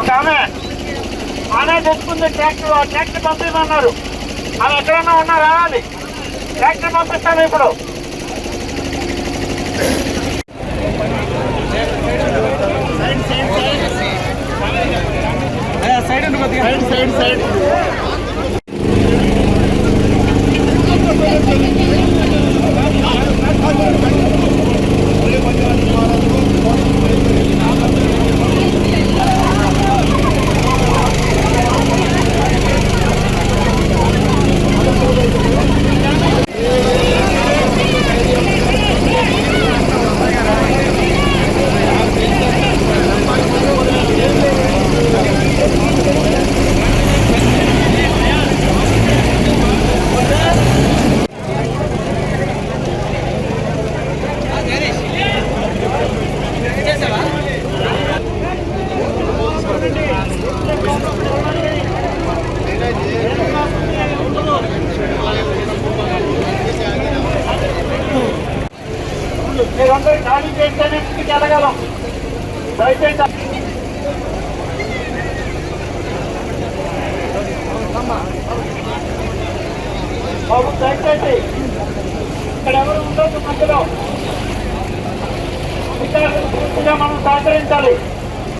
ఒక ఆమె ఆమె తెచ్చుకుంది ట్రాక్టర్ ట్రాక్టర్ పంపించమన్నారు ఆమె ఎక్కడన్నా ఉన్నా రావాలి. ట్రాక్టర్ పంపిస్తాను ఇప్పుడు. Side side side. మీరందరూ ఖాళీ చేస్తేనే ఇంటికి వెళ్ళగలం దయచేసి బాబు దయచేసి ఇక్కడ ఎవరు ఉండొచ్చు మధ్యలో. అధికారులకు పూర్తిగా మనం సహకరించాలి.